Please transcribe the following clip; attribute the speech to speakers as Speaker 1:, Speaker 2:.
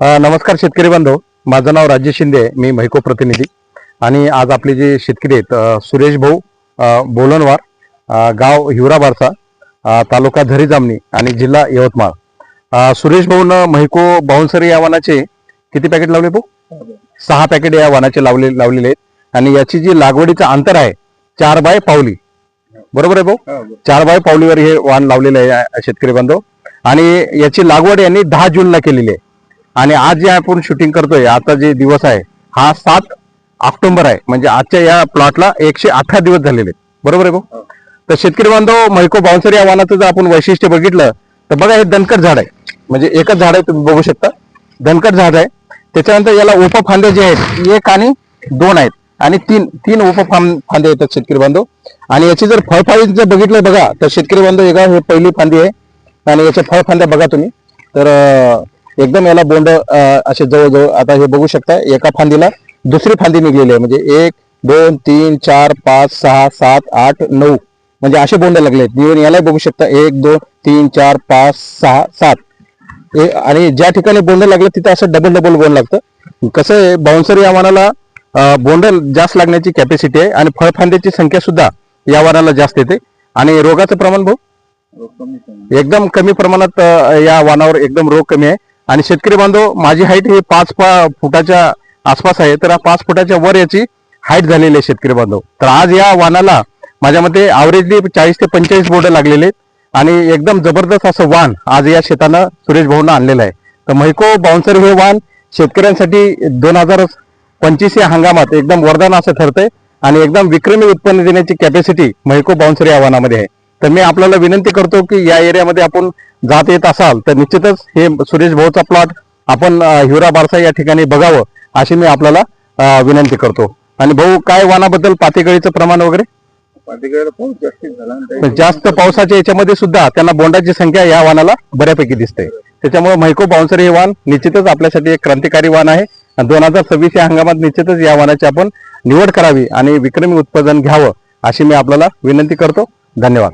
Speaker 1: नमस्कार शेतकरी बांधव. माझं नाव राजेश शिंदे आहे. मी महिको प्रतिनिधी. आणि आज आपले जे शेतकरी आहेत सुरेश भाऊ बोलनवार गाव हिवरा बारसा तालुका झरी जामणी आणि जिल्हा यवतमाळ. सुरेश भाऊनं महिको बाउन्सरी या वानाचे किती पॅकेट लावले भाऊ? सहा पॅकेट या वानाचे लावले लावलेले आहेत. आणि याची जी लागवडीचं अंतर आहे चार बाय पावली. बरोबर आहे भाऊ? चार बाय पावलीवर हे वाण लावलेलं आहे शेतकरी बांधव. आणि याची लागवड यांनी दहा जूनला केलेली आहे. आणि आज जे आपण शूटिंग करतोय आता जे दिवस आहे हा सात ऑक्टोबर आहे. म्हणजे आजच्या या प्लॉटला एकशे अठरा दिवस झालेले आहेत. बरोबर आहे भाऊ? तर शेतकरी बांधव मैको बाउन्सर या वाहनाचं जर आपण वैशिष्ट्य बघितलं तर बघा हे दणकट झाड आहे. म्हणजे एकच झाड आहे तुम्ही बघू शकता. दणकट झाड आहे. त्याच्यानंतर याला उपफांदे जे आहेत एक आणि दोन आहेत. आणि तीन तीन उपफां फांदे येतात शेतकरी बांधव. आणि याची जर फळफाळी जर बघितलं बघा तर शेतकरी बांधव एका हे पहिली फांदी आहे. आणि याच्या फळफांद्या बघा तुम्ही. तर एकदम याला बोंड असे जवळजवळ आता हे बघू शकता एका फांदीला दुसरी फांदी निघलेली आहे. म्हणजे एक दोन तीन चार पाच सहा सात आठ नऊ. म्हणजे असे बोंड लागले आहेत. याला बघू शकता एक दोन तीन चार पाच सहा सात. आणि ज्या ठिकाणी बोंड लागलं तिथे असं डबल डबल बोंड लागतं. कसं आहे बाउन्सर या वाणाला बोंड जास्त लागण्याची कॅपॅसिटी आहे आणि फळफांद्याची संख्या सुद्धा या वाणाला जास्त येते. आणि रोगाचं प्रमाण भाऊ? एकदम कमी प्रमाणात या वानावर एकदम रोग कमी आहे. आणि शेतकरी बांधव माझी हाईट ही पाच पा- फुटाच्या आसपास आहे. तर पाच फुटाच्या वर याची हाईट झालेली आहे शेतकरी बांधव. तर आज या वानाला माझ्या मते अवरेजली चाळीस ते पंचेचाळीस बोर्ड लागलेले आहेत. आणि एकदम जबरदस्त असं वाण आज या शेतानं सुरेश भाऊनं आणलेलं आहे. तर महिको बाउन्सर हे वाण शेतकऱ्यांसाठी दोन हजार पंचवीस या हंगामात एकदम वरदान असं ठरतंय. आणि एकदम विक्रमी उत्पन्न देण्याची कॅपॅसिटी महिको बाउन्सर या वाहनामध्ये आहे. तर मी आपल्याला विनंती करतो की या एरियामध्ये आपण जात येत असाल तर निश्चितच हे सुरेश भाऊचा प्लॉट आपण हिवरा बारसा या ठिकाणी बघावं अशी मी आपल्याला विनंती करतो. आणि भाऊ काय वानाबद्दल पातेकळीचं प्रमाण वगैरे?
Speaker 2: आणि
Speaker 1: जास्त पावसाच्या याच्यामध्ये सुद्धा त्यांना बोंडाची संख्या या वानाला बऱ्यापैकी दिसते. त्याच्यामुळे मैको बाउन्सर हे वाण निश्चितच आपल्यासाठी एक क्रांतिकारी वाण आहे. दोन हजार सव्वीस या हंगामात निश्चितच या वाणाची आपण निवड करावी आणि विक्रमी उत्पादन घ्यावं अशी मी आपल्याला विनंती करतो. धन्यवाद.